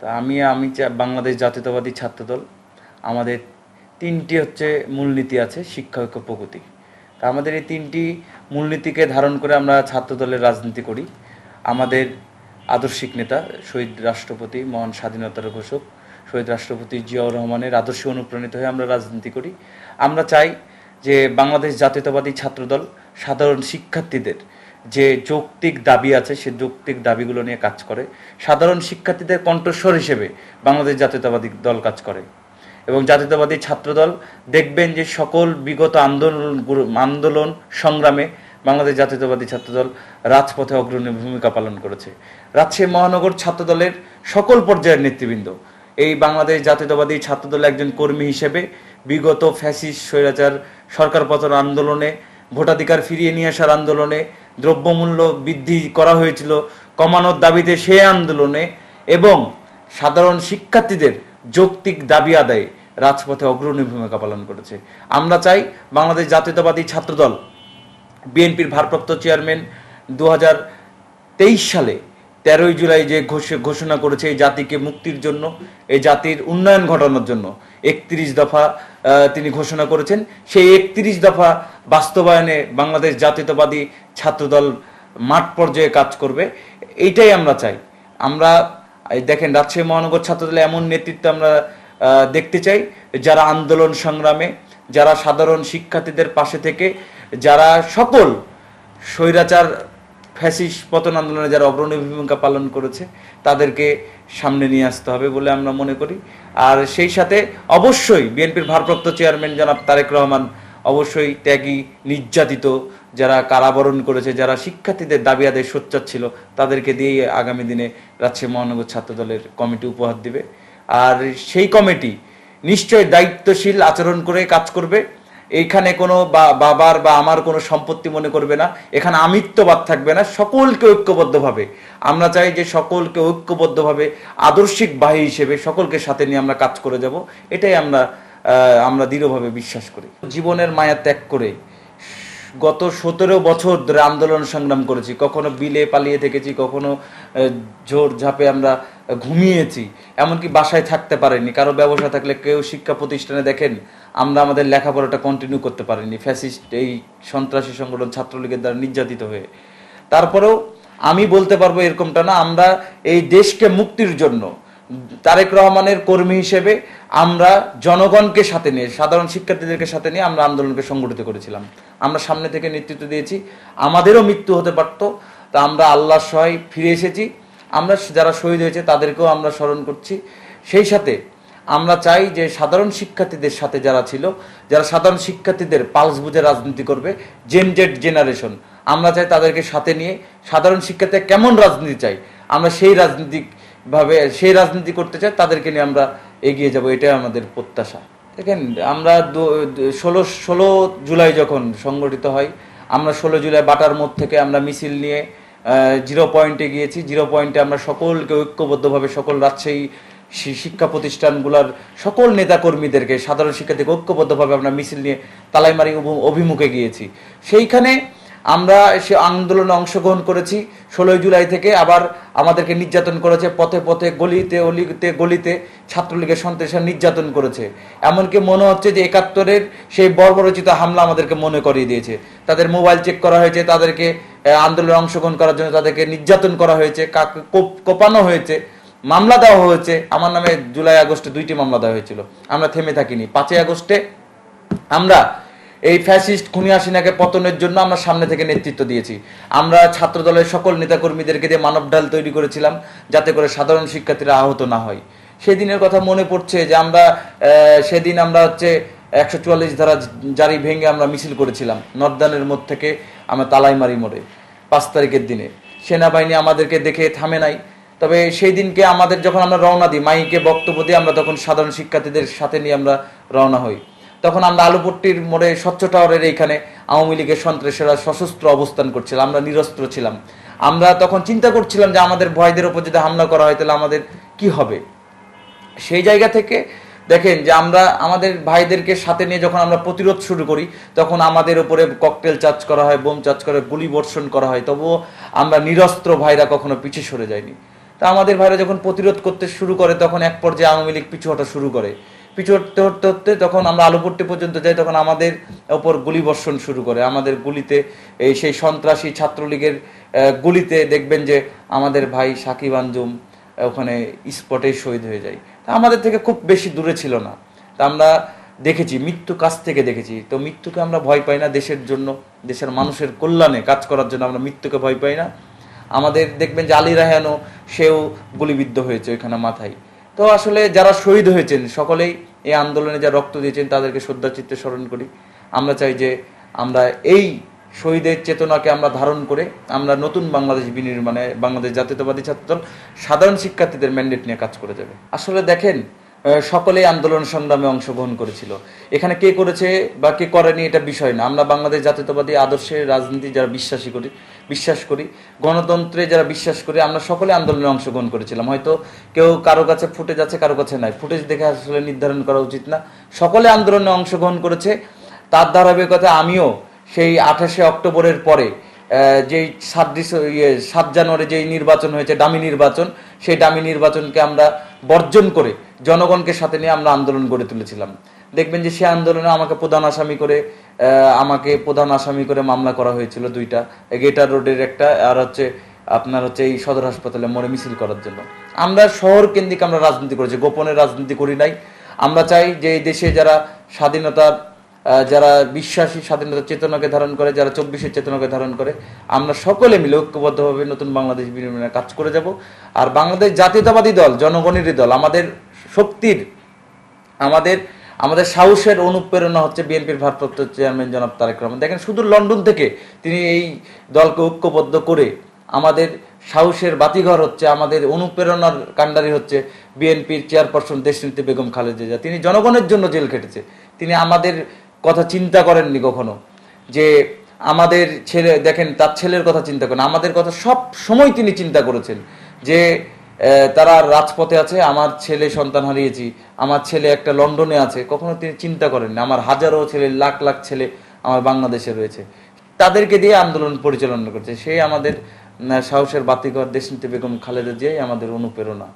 তা আমি আমি বাংলাদেশ জাতীয়তাবাদী ছাত্রদল। আমাদের তিনটি হচ্ছে মূলনীতি আছে, শিক্ষা, ঐক্য, প্রগতি। তা আমাদের এই তিনটি মূলনীতিকে ধারণ করে আমরা ছাত্রদলের রাজনীতি করি। আমাদের আদর্শিক নেতা শহীদ রাষ্ট্রপতি, মহান স্বাধীনতার ঘোষক শহীদ রাষ্ট্রপতি জিয়াউর রহমানের আদর্শে অনুপ্রাণিত হয়ে আমরা রাজনীতি করি। আমরা চাই যে বাংলাদেশ জাতীয়তাবাদী ছাত্রদল সাধারণ শিক্ষার্থীদের যে যৌক্তিক দাবি আছে, সে যৌক্তিক দাবিগুলো নিয়ে কাজ করে। সাধারণ শিক্ষার্থীদের কণ্ঠস্বর হিসেবে বাংলাদেশ জাতীয়তাবাদী দল কাজ করে। এবং জাতীয়তাবাদী ছাত্রদল দেখবেন যে সকল বিগত আন্দোলন আন্দোলন সংগ্রামে বাংলাদেশ জাতীয়তাবাদী ছাত্রদল রাজপথে অগ্রণী ভূমিকা পালন করেছে। রাজশাহী মহানগর ছাত্রদলের সকল পর্যায়ের নেতৃবৃন্দ। এই বাংলাদেশ জাতীয়তাবাদী ছাত্রদলের একজন কর্মী হিসেবে বিগত ফ্যাসিস্ট স্বৈরাচার সরকার পতন আন্দোলনে ভোটাধিকার ফিরিয়ে নিয়ে আসার আন্দোলনে দ্রব্যমূল্য বৃদ্ধি করা হয়েছিল কমানোর দাবিতে সে আন্দোলনে এবং সাধারণ শিক্ষার্থীদের যৌক্তিক দাবি আদায়ে রাজপথে অগ্রণী ভূমিকা পালন করেছে। আমরা চাই বাংলাদেশ জাতীয়তাবাদী ছাত্রদল, বিএনপির ভারপ্রাপ্ত চেয়ারম্যান দু হাজার তেইশ সালে তেরোই জুলাই যে ঘোষ- ঘোষণা করেছে এই জাতিকে মুক্তির জন্য, এই জাতির উন্নয়ন ঘটানোর জন্য, একত্রিশ দফা তিনি ঘোষণা করেছেন। সেই একত্রিশ দফা বাস্তবায়নে বাংলাদেশ জাতীয়তাবাদী ছাত্রদল মাঠ পর্যায়ে কাজ করবে। এইটাই আমরা চাই। আমরা দেখেন, রাজশাহী মহানগর ছাত্রদলে এমন নেতৃত্ব আমরা দেখতে চাই, যারা আন্দোলন সংগ্রামে, যারা সাধারণ শিক্ষার্থীদের পাশে থেকে, যারা সকল স্বৈরাচার ফ্যাসিস পতন আন্দোলনে যারা অগ্রণী ভূমিকা পালন করেছে, তাদেরকে সামনে নিয়ে আসতে হবে বলে আমরা মনে করি। আর সেই সাথে অবশ্যই বিএনপির ভারপ্রাপ্ত চেয়ারম্যান জনাব তারেক রহমান অবশ্যই ত্যাগী, নির্যাতিত যারা কারাবরণ করেছে, যারা শিক্ষার্থীদের দাবি আদায় সোচ্চার ছিল, তাদেরকে দিয়েই আগামী দিনে রাজশাহী মহানগর ছাত্রদলের কমিটি উপহার দিবে। আর সেই কমিটি নিশ্চয় দায়িত্বশীল আচরণ করে কাজ করবে। এইখানে কোনো বা, বাবার বা আমার কোনো সম্পত্তি মনে করবে না, এখানে আমিত্ববাদ থাকবে না, সকলকে ঐক্যবদ্ধভাবে। আমরা চাই যে সকলকে ঐক্যবদ্ধভাবে, আদর্শিক বাহী হিসেবে সকলকে সাথে নিয়ে আমরা কাজ করে যাব, এটাই আমরা আমরা দৃঢ়ভাবে বিশ্বাস করি। জীবনের মায়া ত্যাগ করে গত সতেরো বছর ধরে আন্দোলন সংগ্রাম করেছি, কখনো বিলে পালিয়ে থেকেছি, কখনো জোর ঝাপে আমরা ঘুমিয়েছি। এমনকি বাসায় থাকতে পারিনি। কারও ব্যবসা থাকলে কেউ শিক্ষা প্রতিষ্ঠানে দেখেন, আমরা আমাদের লেখাপড়াটা কন্টিনিউ করতে পারিনি। ফ্যাসিস্ট এই সন্ত্রাসী সংগঠন ছাত্রলীগের দ্বারা নির্যাতিত হয়ে। তারপরেও আমি বলতে পারব এরকমটা না, আমরা এই দেশকে মুক্তির জন্য, তারেক রহমানের কর্মী হিসেবে আমরা জনগণকে সাথে নিয়ে, সাধারণ শিক্ষার্থীদেরকে সাথে নিয়ে আমরা আন্দোলনকে সংগঠিত করেছিলাম। আমরা সামনে থেকে নেতৃত্ব দিয়েছি। আমাদেরও মৃত্যু হতে পারত। তা আমরা আল্লাহর সহায় ফিরে এসেছি। আমরা যারা শহীদ হয়েছে তাদেরকেও আমরা স্মরণ করছি। সেই সাথে আমরা চাই যে সাধারণ শিক্ষার্থীদের সাথে যারা ছিল, যারা সাধারণ শিক্ষার্থীদের পালস বুঝে রাজনীতি করবে জেন জেড জেনারেশন আমরা চাই তাদেরকে সাথে নিয়ে সাধারণ শিক্ষার্থীরা কেমন রাজনীতি চাই আমরা সেই রাজনীতিক ভাবে, সেই রাজনীতি করতে চাই, তাদেরকে নিয়ে আমরা এগিয়ে যাব, এটাই আমাদের প্রত্যাশা। দেখেন, আমরা ষোলো ষোলো জুলাই যখন সংগঠিত হয়, আমরা ষোলো জুলাই বাটার মোড় থেকে আমরা মিছিল নিয়ে জিরো পয়েন্টে গিয়েছি। জিরো পয়েন্টে আমরা সকলকে ঐক্যবদ্ধভাবে, সকল রাজশাহী শিক্ষা প্রতিষ্ঠানগুলোর সকল নেতাকর্মীদেরকে, সাধারণ শিক্ষার্থীকে ঐক্যবদ্ধভাবে আমরা মিছিল নিয়ে তালাইমারি অভি- অভিমুখে গিয়েছি। সেইখানে আমরা সে আন্দোলনে অংশগ্রহণ করেছি। ষোলোই জুলাই থেকে আবার আমাদেরকে নির্যাতন করেছে। পথে পথে গলিতে, অলিতে, গলিতে ছাত্রলীগের সন্ত্রাসীরা নির্যাতন করেছে। এমনকি মনে হচ্ছে যে একাত্তরের সেই বর্বরচিত হামলা আমাদেরকে মনে করিয়ে দিয়েছে। তাদের মোবাইল চেক করা হয়েছে, তাদেরকে আন্দোলনে অংশগ্রহণ করার জন্য তাদেরকে নির্যাতন করা হয়েছে কোপানো হয়েছে, মামলা দেওয়া হয়েছে। আমার নামে জুলাই আগস্টে দুইটি মামলা দেওয়া হয়েছিল। আমরা থেমে থাকিনি। পাঁচই আগস্টে আমরা এই ফ্যাসিস্ট খুনি হাসিনাকে পতনের জন্য আমরা সামনে থেকে নেতৃত্ব দিয়েছি। আমরা ছাত্র দলের সকল নেতাকর্মীদেরকে দিয়ে মানব ঢাল তৈরি করেছিলাম যাতে করে সাধারণ শিক্ষার্থীরা আহত না হয়। সেদিনের কথা মনে পড়ছে যে আমরা সেদিন আমরা হচ্ছে একশো চুয়াল্লিশ ধারা জারি ভেঙে আমরা মিছিল করেছিলাম নর্দানের মোড় থেকে আমরা তালাইমারি মোড়ে পাঁচ তারিখের দিনে। সেনাবাহিনী আমাদেরকে দেখে থামে নাই। তবে সেই দিনকে আমাদের যখন আমরা রওনা দিই, মাইকে বক্তব্য দিয়ে আমরা তখন সাধারণ শিক্ষার্থীদের সাথে নিয়ে আমরা রওনা হই। তখন আমরা আলুপট্টির মোড়ে স্বচ্ছ টাওয়ারের এইখানে আওয়ামী লীগের সন্ত্রাসীরা সশস্ত্র অবস্থান করছিলাম আমরা নিরস্ত্র ছিলাম। আমরা তখন চিন্তা করছিলাম যে আমাদের ভয়দের উপর যদি হামলা করা হয় তাহলে আমাদের কি হবে? সেই জায়গা থেকে দেখেন যে আমরা, আমাদের ভাইদেরকে সাথে নিয়ে যখন আমরা প্রতিরোধ শুরু করি, তখন আমাদের উপরে ককটেল চার্জ করা হয়, বোম চার্জ করে গুলি বর্ষণ করা হয়, তবুও আমরা নিরস্ত্র ভাইরা কখনো পিছিয়ে সরে যায়নি তা আমাদের ভাইরা যখন প্রতিরোধ করতে শুরু করে, তখন এক পর্যায়ে আওয়ামী লীগ পিছু হটা শুরু করে। পিছু হটতে হটতে হটতে তখন আমরা আলুপট্টি পর্যন্ত যাই, তখন আমাদের ওপর গুলি বর্ষণ শুরু করে। আমাদের গুলিতে এই সেই সন্ত্রাসী ছাত্রলীগের গুলিতে দেখবেন যে আমাদের ভাই সাকিব আঞ্জুম ওখানে স্পটেই শহীদ হয়ে যায়। তা আমাদের থেকে খুব বেশি দূরে ছিল না। তা আমরা দেখেছি, মৃত্যু কাছ থেকে দেখেছি। তো মৃত্যুকে আমরা ভয় পাই না দেশের জন্য, দেশের মানুষের কল্যাণে কাজ করার জন্য আমরা মৃত্যুকে ভয় পাই না। আমাদের দেখবেন যে আলী রাহানও সেও গুলিবিদ্ধ হয়েছে ওইখানে মাথায়। তো আসলে যারা শহীদ হয়েছেন, সকলেই এই আন্দোলনে যা রক্ত দিয়েছেন তাদেরকে শ্রদ্ধাচিত্তে স্মরণ করি। আমরা চাই যে আমরা এই শহীদের চেতনাকে আমরা ধারণ করে আমরা নতুন বাংলাদেশ বিনির্মাণে, বাংলাদেশ জাতীয়তাবাদী ছাত্রদল সাধারণ শিক্ষার্থীদের ম্যান্ডেট নিয়ে কাজ করে যাবে। আসলে দেখেন আহ, সকলেই আন্দোলন সংগ্রামে অংশগ্রহণ করেছিল। এখানে কে করেছে বা কে করেনি এটা বিষয় না। আমরা বাংলাদেশ জাতীয়তাবাদী আদর্শে রাজনীতি যারা বিশ্বাসী করি বিশ্বাস করি গণতন্ত্রে যারা বিশ্বাস করি আমরা সকলে আন্দোলনে অংশগ্রহণ করেছিলাম। হয়তো কেউ কারও কাছে ফুটেজ আছে কারও কাছে নাই। ফুটেজ দেখে আসলে নির্ধারণ করা উচিত না। সকলে আন্দোলনে অংশগ্রহণ করেছে। তার ধারাবাহিকতা আমিও সেই আঠাশে অক্টোবরের পরে যেই সাত ইয়ে সাত জানুয়ারি যেই নির্বাচন হয়েছে ডামি নির্বাচন সেই ডামি নির্বাচনকে আমরা বর্জন করে জনগণকে সাথে নিয়ে আমরা আন্দোলন গড়ে তুলেছিলাম। দেখবেন যে সে আন্দোলনে আমাকে প্রধান আসামি করে আমাকে প্রধান আসামি করে মামলা করা হয়েছিল দুইটা। গেটার রোডের একটা, আর হচ্ছে আপনার হচ্ছে এই সদর হাসপাতালে মরে মিছিল করার জন্য। আমরা শহর কেন্দ্রিক আমরা রাজনীতি করেছি, গোপনে রাজনীতি করি নাই। আমরা চাই যে এই দেশে যারা স্বাধীনতার যারা বিশ্বাসী স্বাধীনতার চেতনাকে ধারণ করে, যারা চব্বিশের চেতনাকে ধারণ করে, আমরা সকলে মিলে ঐক্যবদ্ধভাবে নতুন বাংলাদেশ বিনিময়ে কাজ করে যাব। আর বাংলাদেশ জাতীয়তাবাদী দল, জনগণেরই দল, আমাদের শক্তির আমাদের আমাদের সাহসের অনুপ্রেরণা হচ্ছে বিএনপির ভারপ্রাপ্ত চেয়ারম্যান জনাব তারেক রহমান। দেখেন, শুধু লন্ডন থেকে তিনি এই দলকে ঐক্যবদ্ধ করে আমাদের সাহসের বাতিঘর হচ্ছে, আমাদের অনুপ্রেরণার কাণ্ডারি হচ্ছে বিএনপির চেয়ারপারসন দেশনীতি বেগম খালেদা তিনি জনগণের জন্য জেল খেটেছে। তিনি আমাদের কথা চিন্তা করেননি কখনো যে আমাদের ছেলে, দেখেন, তার ছেলের কথা চিন্তা করেন। আমাদের কথা সব সময় তিনি চিন্তা করেছেন যে তারা রাজপথে আছে, আমার ছেলে সন্তান হারিয়েছি, আমার ছেলে একটা লন্ডনে আছে, কখনো তিনি চিন্তা করেননি, আমার হাজারো ছেলে, লাখ লাখ ছেলে আমার বাংলাদেশে রয়েছে। তাদেরকে দিয়ে আন্দোলন পরিচালনা করছে সেই আমাদের সাহসের বাতিঘর দেশনীতি বেগম খালেদা জিয়াই আমাদের অনুপ্রেরণা।